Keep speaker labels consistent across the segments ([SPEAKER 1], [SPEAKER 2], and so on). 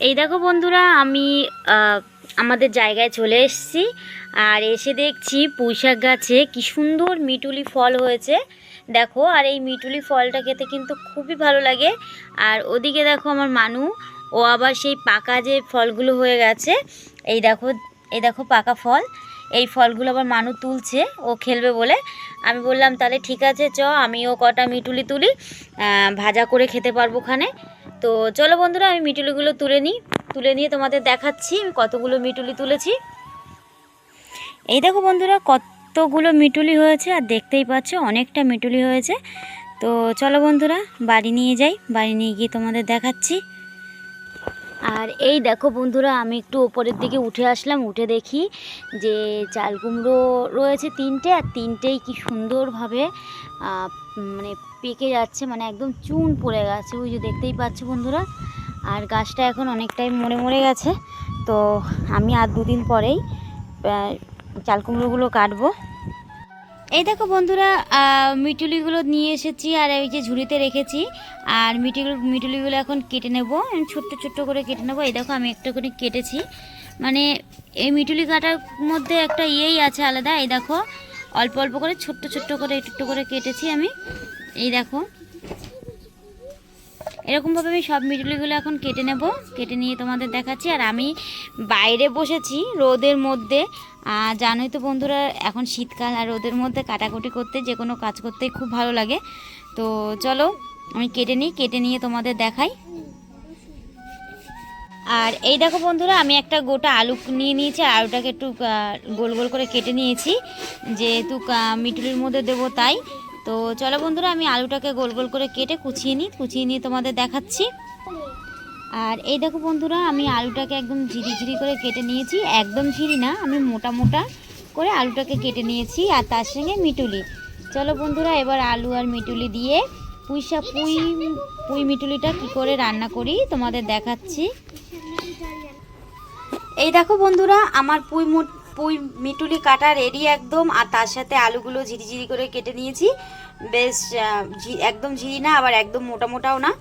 [SPEAKER 1] এই দেখো বন্ধুরা, আমি আমাদের জায়গায় চলে এসেছি আর এসে দেখছি পুঁইশাক গাছে কি সুন্দর মিটুলি ফল হয়েছে। দেখো, আর এই মিটুলি ফলটা খেতে কিন্তু খুবই ভালো লাগে। আর ওদিকে দেখো আমার মানু, ও আবার সেই পাকা যে ফলগুলো হয়ে গেছে, এই দেখো এই দেখো পাকা ফল, এই ফলগুলো আবার মানু তুলছে, ও খেলবে বলে। আমি বললাম, তাহলে ঠিক আছে, চ, আমিও কটা মিটুলি তুলি ভাজা করে খেতে পারব খানে তো চলো বন্ধুরা, আমি মিটুলিগুলো তুলে নিই। তুলে নিয়ে তোমাদের দেখাচ্ছি আমি কতগুলো মিটুলি তুলেছি। এই দেখো বন্ধুরা, কতগুলো মিটুলি হয়েছে আর দেখতেই পাচ্ছ অনেকটা মিটুলি হয়েছে। তো চলো বন্ধুরা, বাড়ি নিয়ে যাই, বাড়ি নিয়ে গিয়ে তোমাদের দেখাচ্ছি। আর এই দেখো বন্ধুরা, আমি একটু ওপরের দিকে উঠে আসলাম, উঠে দেখি যে চাল কুমড়ো রয়েছে তিনটে, আর তিনটেই কি সুন্দরভাবে মানে পেকে যাচ্ছে মানে একদম চুন পড়ে গেছে, ওই যে দেখতেই পাচ্ছ বন্ধুরা। আর গাছটা এখন অনেকটাই মরে মরে গেছে, তো আমি আর দুদিন পরেই চাল কুমড়োগুলো কাটবো। এই দেখো বন্ধুরা মিটুলিগুলো নিয়ে এসেছি আর এই যে ঝুড়িতে রেখেছি। আর মিটুলি, মিটুলিগুলো এখন কেটে নেব। ছোট্ট ছোট্ট করে কেটে নেব। এই দেখো আমি একটা করে কেটেছি। মানে এই মিটুলি কাটার মধ্যে একটা ইয়েই আছে আলাদা। এই দেখো, অল্প অল্প করে ছোট্ট ছোট্ট করে একটু একটু করে কেটেছি আমি। এই দেখো, এরকমভাবে আমি সব মিটুলিগুলো এখন কেটে নেব। কেটে নিয়ে তোমাদের দেখাচ্ছি। আর আমি বাইরে বসেছি রোদের মধ্যে। জানোই তো বন্ধুরা, এখন শীতকাল আর রোদের মধ্যে কাটাকুটি করতে যে কোনো কাজ করতেই খুব ভালো লাগে। তো চলো, আমি কেটে নিই, কেটে নিয়ে তোমাদের দেখাই। আর এই দেখো বন্ধুরা, আমি একটা গোটা আলু নিয়ে নিয়েছি আলুটাকে একটু গোল গোল করে কেটে নিয়েছি। যেহেতু মিটুলির মধ্যে দেবো তাই। তো চলো বন্ধুরা, আমি আলুটাকে গোল গোল করে কেটে কুচিয়ে নিই, কুচিয়ে নিয়ে তোমাদের দেখাচ্ছি। আর এই দেখো বন্ধুরা, আমি আলুটাকে একদম ঝিরি ঝিরি করে কেটে নিয়েছি। একদম ঝিরি না, আমি মোটা মোটা করে আলুটাকে কেটে নিয়েছি, আর তার সঙ্গে মিটুলি। চলো বন্ধুরা, এবার আলু আর মিটুলি দিয়ে পুঁইশা পুঁই পুঁই মিটুলিটা কি করে রান্না করি, তোমাদের দেখাচ্ছি। এই দেখো বন্ধুরা, আমার পুঁই পুঁই মিটুলি কাটা রেডি একদম, আর তার সাথে আলুগুলো ঝিরিঝিরি করে কেটে নিয়েছি। বেশ একদম ঝিরি না, আবার একদম মোটা মোটাও না।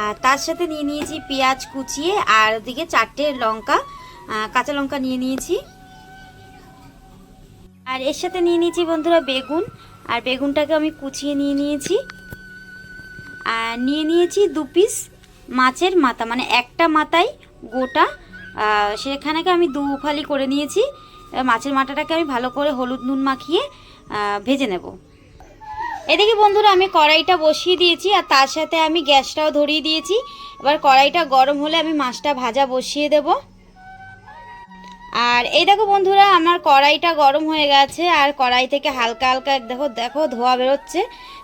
[SPEAKER 1] আর তার সাথে নিয়ে নিয়েছি পেঁয়াজ কুচিয়ে, আর ওদিকে চারটে লঙ্কা কাঁচা লঙ্কা নিয়ে নিয়েছি। আর এর সাথে নিয়ে নিয়েছি বন্ধুরা বেগুন, আর বেগুনটাকে আমি কুচিয়ে নিয়ে নিয়েছি। আর নিয়ে নিয়েছি দু পিস মাছের মাথা মানে একটা মাথায় গোটা সেখানেকে আমি দু ফালি করে নিয়েছি। মাছের মাথাটাকে আমি ভালো করে হলুদ নুন মাখিয়ে ভেজে নেব। এদিকে বন্ধুরা, আমি কড়াইটা বসিয়ে দিয়েছি আর তার সাথে আমি গ্যাসটাও ধরিয়ে দিয়েছি। এবার কড়াইটা গরম হলে আমি মাছটা ভাজা বসিয়ে দেব। আর এই দেখো বন্ধুরা, আমার কড়াইটা গরম হয়ে গেছে আর কড়াই থেকে হালকা হালকা দেখো দেখো ধোয়া বেরোচ্ছে।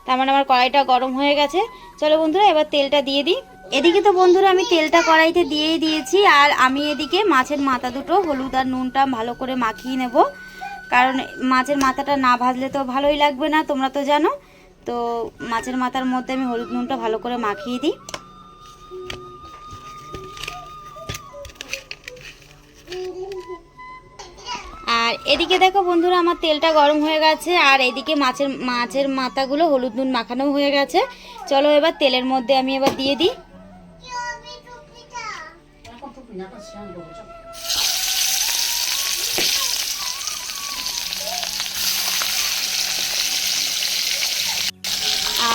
[SPEAKER 1] তার মানে আমার কড়াইটা গরম হয়ে গেছে। চলো বন্ধুরা, এবার তেলটা দিয়ে দিই। এদিকে তো বন্ধুরা, আমি তেলটা কড়াইতে দিয়েই দিয়েছি আর আমি এদিকে মাছের মাথা দুটো, হলুদ আর নুনটা ভালো করে মাখিয়ে নেব। কারণ মাছের মাথাটা না ভাজলে তো ভালোই লাগবে না, তোমরা তো জানো। তো মাছের মাথার মধ্যে আমি হলুদ নুনটা ভালো করে মাখিয়ে দিই। আর এদিকে দেখো বন্ধুরা, আমার তেলটা গরম হয়ে গেছে, আর এদিকে মাছের মাছের মাথাগুলো হলুদ নুন মাখানো হয়ে গেছে। চলো এবার তেলের মধ্যে আমি এবার দিয়ে দিই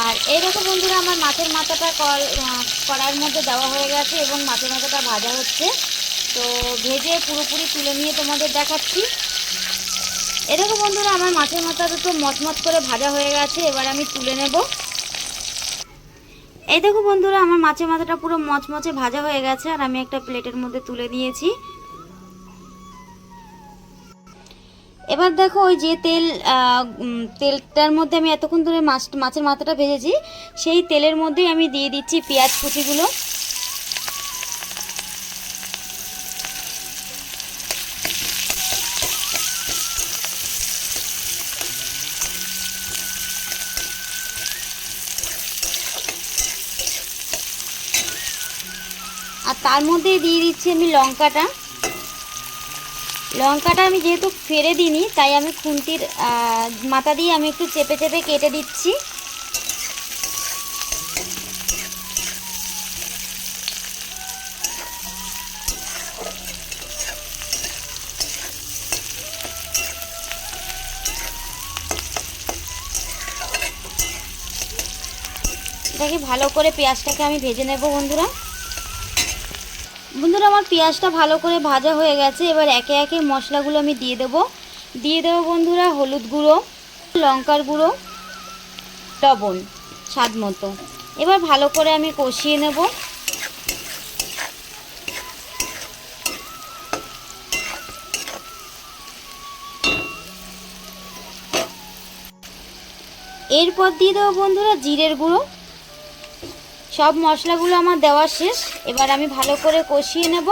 [SPEAKER 1] আর এই দেখো বন্ধুরা, আমার মাছের মাথাটা কড়াইয়ের মধ্যে দেওয়া হয়ে গেছে এবং মাছের মাথাটা ভাজা হচ্ছে। তো ভেজে পুরোপুরি তুলে নিয়ে তোমাদের দেখাচ্ছি। এ দেখো বন্ধুরা, আমার মাছের মাথা দুটো মচমচ করে ভাজা হয়ে গেছে, এবার আমি তুলে নেব। এই দেখো বন্ধুরা, আমার মাছের মাথাটা পুরো মচমচে ভাজা হয়ে গেছে, আর আমি একটা প্লেটের মধ্যে তুলে নিয়েছি। এবার দেখো ওই যে তেল তেলটার মধ্যে আমি এতক্ষণ ধরে মাছ, মাছের মাথাটা ভেজেছি, সেই তেলের মধ্যেই আমি দিয়ে দিচ্ছি পেঁয়াজ কুচিগুলো। আর তার মধ্যে দিয়ে দিচ্ছি আমি লঙ্কাটা। লঙ্কাটা আমি যেহেতু ফেরে দিইনি, তাই আমি খুন্তির মাথা দিয়ে আমি একটু চেপে চেপে কেটে দিচ্ছি। দেখি ভালো করে পেঁয়াজটাকে আমি ভেজে নেব বন্ধুরা। বন্ধুরা, আমার পেঁয়াজটা ভালো করে ভাজা হয়ে গেছে। এবার একে একে মশলাগুলো আমি দিয়ে দেবো। দিয়ে দেবো বন্ধুরা হলুদ গুঁড়ো, লঙ্কার গুঁড়ো, লবণ, স্বাদ মতো। এবার ভালো করে আমি কষিয়ে নেব। এরপর দিয়ে দেবো বন্ধুরা জিরের গুঁড়ো। সব মশলাগুলো আমার দেওয়া শেষ। এবার আমি ভালো করে কষিয়ে নেব।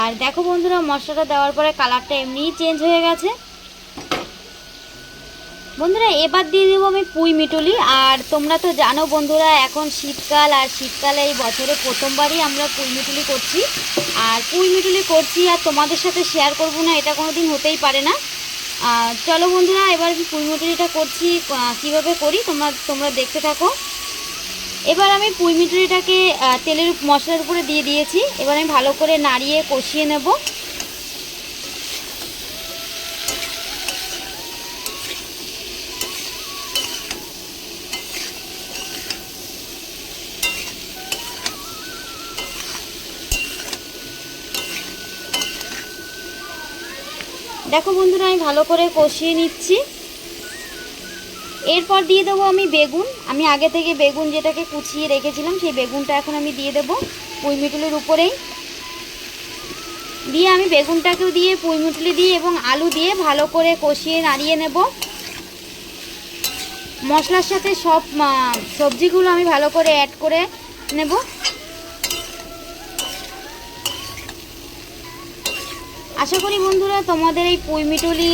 [SPEAKER 1] আর দেখো বন্ধুরা, মশলাটা দেওয়ার পরে কালারটা এমনিই চেঞ্জ হয়ে গেছে। বন্ধুরা, এবার দিয়ে দেবো আমি পুঁই মিটুলি। আর তোমরা তো জানো বন্ধুরা, এখন শীতকাল, আর শীতকালে এই বছরে প্রথমবারই আমরা পুঁই মিটুলি করছি। আর পুঁই মিটুলি করছি আর তোমাদের সাথে শেয়ার করব না, এটা কোনো দিন হতেই পারে না। চলো বন্ধুরা, এবার আমি পুঁই মিটুলিটা করছি কীভাবে করি তোমরা তোমরা দেখতে থাকো। এবার আমি পুঁইমিটুরিটাকে তেলের মশলার উপরে দিয়ে দিয়েছি। এবার আমি ভালো করে নাড়িয়ে কষিয়ে নেব। দেখো বন্ধুরা, আমি ভালো করে কষিয়ে নিচ্ছি। এরপর দিয়ে দেবো আমি বেগুন। আমি আগে থেকে বেগুন যেটাকে কুচিয়ে রেখেছিলাম, সেই বেগুনটা এখন আমি দিয়ে দেবো পুঁই মিটুলির উপরেই। দিয়ে আমি বেগুনটাকেও দিয়ে, পুঁই মিটুলি দিয়ে এবং আলু দিয়ে ভালো করে কষিয়ে নাড়িয়ে নেব। মশলার সাথে সব সবজিগুলো আমি ভালো করে অ্যাড করে নেব। আশা করি বন্ধুরা তোমাদের এই পুঁই মিটুলি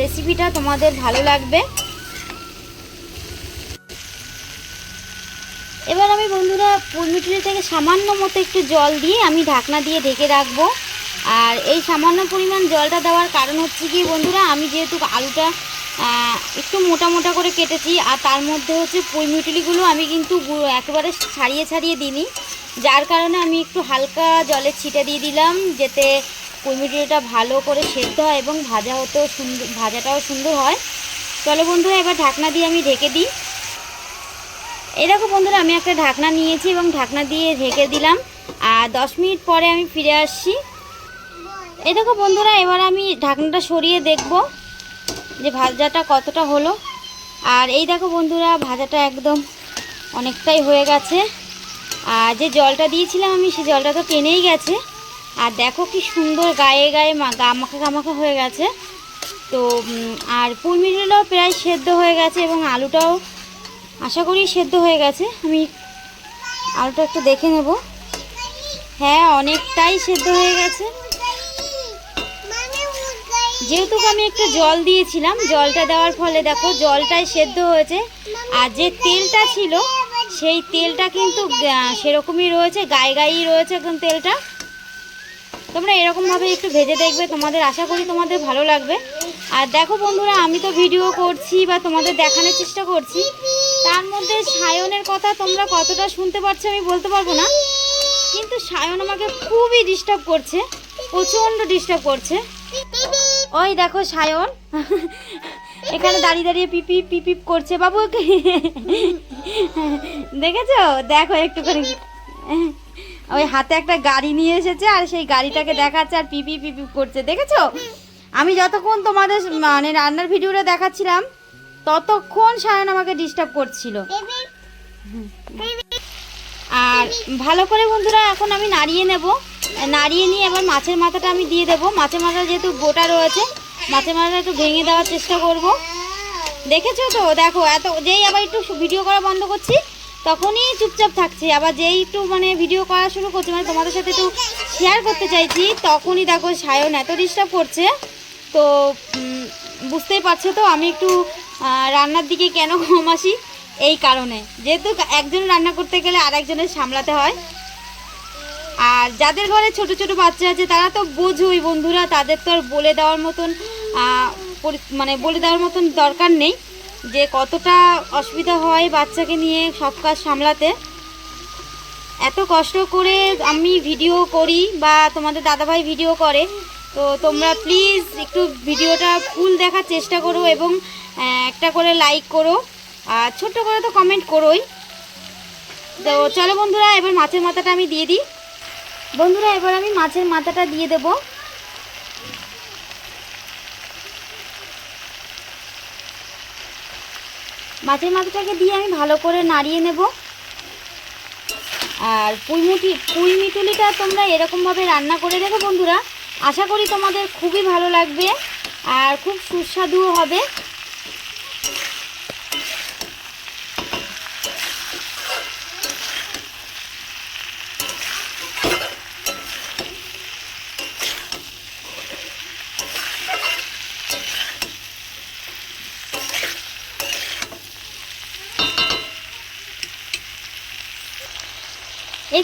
[SPEAKER 1] রেসিপিটা তোমাদের ভালো লাগবে। এবার আমি বন্ধুরা পুরমিটুলি থেকে সামান্য মতো একটু জল দিয়ে আমি ঢাকনা দিয়ে ঢেকে রাখব। আর এই সামান্য পরিমাণ জলটা দেওয়ার কারণ হচ্ছে কি বন্ধুরা, আমি যেহেতু আলুটা একটু মোটা মোটা করে কেটেছি, আর তার মধ্যে হচ্ছে পুরমিটুলিগুলো আমি কিন্তু একেবারে ছাড়িয়ে ছাড়িয়ে দিইনি। যার কারণে আমি একটু হালকা জলের ছিটে দিয়ে দিলাম, যাতে পুরমিটুলিটা ভালো করে সেদ্ধ হয় এবং ভাজা হতেও সুন্দর, ভাজাটাও সুন্দর হয়। চলো বন্ধুরা, এবার ঢাকনা দিয়ে আমি ঢেকে দিই। এই দেখো বন্ধুরা, আমি একটা ঢাকনা নিয়েছি এবং ঢাকনা দিয়ে ঢেকে দিলাম। আর দশ মিনিট পরে আমি ফিরে আসছি। এই দেখো বন্ধুরা, এবার আমি ঢাকনাটা সরিয়ে দেখব যে ভাজাটা কতটা হলো। আর এই দেখো বন্ধুরা, ভাজাটা একদম অনেকটাই হয়ে গেছে। আর যে জলটা দিয়েছিলাম আমি সেই জলটা তো টেনেই গেছে। আর দেখো কি সুন্দর গায়ে গায়ে মা- গা গামাখা হয়ে গেছে। তো আর পুরমিটাও প্রায় সেদ্ধ হয়ে গেছে এবং আলুটাও আশা করি সেদ্ধ হয়ে গেছে। আমি আলুটা একটু দেখে নেব। হ্যাঁ অনেকটাই সেদ্ধ হয়ে গেছে। যেহেতু আমি একটু জল দিয়েছিলাম, জলটা দেওয়ার ফলে দেখো জলটাই সেদ্ধ হয়েছে। আর যে তেলটা ছিল, সেই তেলটা কিন্তু সেরকমই রয়েছে, গায়ে গায়েই রয়েছে একদম তেলটা। তোমরা এরকমভাবে একটু ভেজে দেখবে, তোমাদের আশা করি তোমাদের ভালো লাগবে। আর দেখো বন্ধুরা, আমি তো ভিডিও করছি বা তোমাদের দেখানোর চেষ্টা করছি। তার মধ্যে সায়নের কথা তোমরা কতটা শুনতে পারছ আমি বলতে পারব না। কিন্তু সায়ন আমাকে খুবই ডিস্টার্ব করছে, প্রচণ্ড ডিস্টার্ব করছে। ওই দেখো সায়ন, এখানে দাঁড়িয়ে দাঁড়িয়ে পিপি পিপিপ করছে বাবু দেখেছ? দেখো একটুখানি। ওই হাতে একটা গাড়ি নিয়ে এসেছে আর সেই গাড়িটাকে দেখাচ্ছে আর পিপি পিপি করছে, দেখেছ? আমি যতক্ষণ তোমাদের মানে রান্নার ভিডিওটা দেখাচ্ছিলাম, ততক্ষণ সায়ন আমাকে ডিস্টার্ব করছিল। আর ভালো করে বন্ধুরা, এখন আমি নাড়িয়ে নেব। নাড়িয়ে নিয়ে এবার মাছের মাথাটা আমি দিয়ে দেবো। মাছের মাথা যেহেতু গোটা রয়েছে, মাছের মাথাটা একটু ভেঙে দেওয়ার চেষ্টা করব। দেখেছ তো? দেখো, এত যেই আবার একটু ভিডিও করা বন্ধ করছি তখনই চুপচাপ থাকছে। আবার যেই একটু মানে ভিডিও করা শুরু করছে মানে তোমাদের সাথে একটু শেয়ার করতে চাইছি, তখনই দেখো সায়ন এত ডিস্টার্ব করছে। তো বুঝতেই পারছ তো আমি একটু রান্নার দিকে কেন কম আসি এই কারণে। যেহেতু একজন রান্না করতে গেলে আর একজনের সামলাতে হয়। আর যাদের ঘরে ছোট ছোট বাচ্চা আছে, তারা তো বোঝোই বন্ধুরা, তাদের তো আর বলে দেওয়ার মতন মানে বলে দেওয়ার মতন দরকার নেই। যে কতটা অসুবিধা হয় বাচ্চাকে নিয়ে সব কাজ সামলাতে। এত কষ্ট করে আমি ভিডিও করি বা তোমাদের দাদাভাই ভিডিও করে। তো তোমরা প্লিজ একটু ভিডিওটা ফুল দেখার চেষ্টা করো এবং একটা করে লাইক করো। আর ছোট্ট করে তো কমেন্ট করোই। তো চলো বন্ধুরা, এবার মাছের মাথাটা আমি দিয়ে দিই। বন্ধুরা, এবার আমি মাছের মাথাটা দিয়ে দেবো। মাছের মাথাটাকে দিয়ে আমি ভালো করে নাড়িয়ে নেব। আর পুঁইমুটি পুঁই মিটুলিটা তোমরা এরকমভাবে রান্না করে দেখো বন্ধুরা। আশা করি তোমাদের খুবই ভালো লাগবে আর খুব সুস্বাদুও হবে।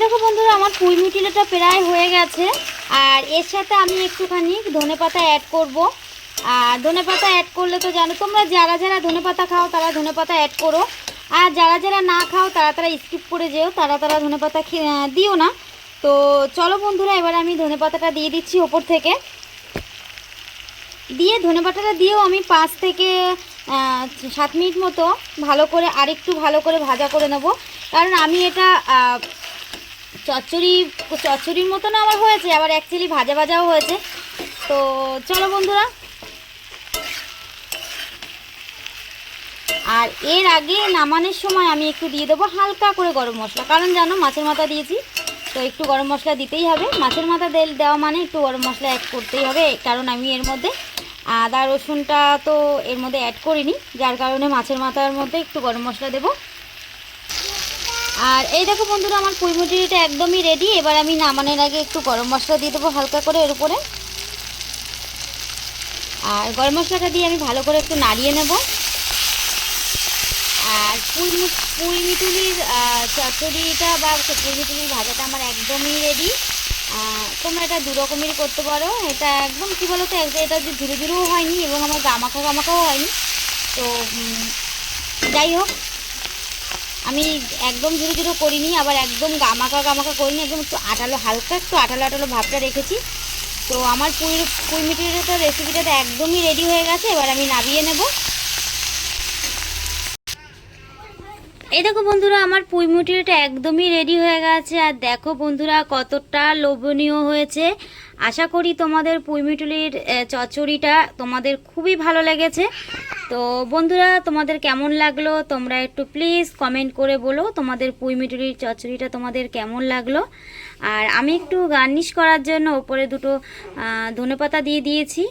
[SPEAKER 1] দেখো বন্ধুরা, আমার পুঁই মিটিলাটা প্রায় হয়ে গেছে। আর এর সাথে আমি একটুখানি ধনে পাতা অ্যাড করব। আর ধনে পাতা অ্যাড করলে তো জানো, তোমরা যারা যারা ধনে পাতা খাও, তারা ধনে পাতা অ্যাড করো। আর যারা যারা না খাও, তারা তারা স্কিপ করে যেও, তারা তারা ধনে পাতা দিও না। তো চলো বন্ধুরা, এবার আমি ধনে পাতাটা দিয়ে দিচ্ছি ওপর থেকে। দিয়ে ধনে পাতাটা দিয়েও আমি পাঁচ থেকে সাত মিনিট মতো। ভালো করে আরেকটু ভালো করে ভাজা করে নেব। কারণ আমি এটা চচ্চড়ি, চচ্চড়ির মতন আমার হয়েছে, আবার অ্যাকচুয়ালি ভাজা ভাজাও হয়েছে। তো চলো বন্ধুরা। আর এর আগে নামানোর সময় আমি একটু দিয়ে দেবো হালকা করে গরম মশলা। কারণ জানো, মাছের মাথা দিয়েছি, তো একটু গরম মশলা দিতেই হবে। মাছের মাথা দেল দেওয়া মানে একটু গরম মশলা অ্যাড করতেই হবে, কারণ আমি এর মধ্যে আদা, রসুনটা তো এর মধ্যে অ্যাড করিনি। যার কারণে মাছের মাথার মধ্যে একটু গরম মশলা দেবো। আর এই দেখো বন্ধুরা, আমার পুঁইমুটিটা একদমই রেডি এবার আমি নামানোর আগে একটু গরম মশলা দিয়ে দেবো হালকা করে এর উপরে। আর গরম মশলাটা দিয়ে আমি ভালো করে একটু নাড়িয়ে নেব। আর পুঁই পুঁই মিটুলির চচ্চড়িটা বা পুঁই মিটুলির ভাজাটা আমার একদমই রেডি তোমরা এটা দু রকমেরই করতে পারো। এটা একদম কী বলো তো এটা যে ধীরে ধীরেও হয়নি এবং আমার গামাখা গামাখাও হয়নি। তো যাই হোক আমি একদম ধীরে ধীরে করিনি, আবার একদম গামাকা গামাকা করিনি, একদম একটু আটালো হালকা একটু আটালো আটালো ভাবটা রেখেছি। তো আমার পুঁই পুঁই তো রেসিপিটা তো একদমই রেডি হয়ে গেছে, এবার আমি নামিয়ে নেব। এই দেখো বন্ধুরা, আমার পুঁই মুটিটা একদমই রেডি হয়ে গেছে। আর দেখো বন্ধুরা, কতটা লোভনীয় হয়েছে। আশা করি তোমাদের পুঁইমিটুলির চচ্চড়িটা তোমাদের খুবই ভালো লেগেছে। তো বন্ধুরা, তোমাদের কেমন লাগল? তোমরা একটু প্লিজ কমেন্ট করে বলো তোমাদের পুঁইমিটুলির চচ্চড়িটা তোমাদের কেমন লাগল। আর আমি একটু গার্নিশ করার জন্য ওপরে দুটো ধনেপাতা দিয়ে দিয়েছি।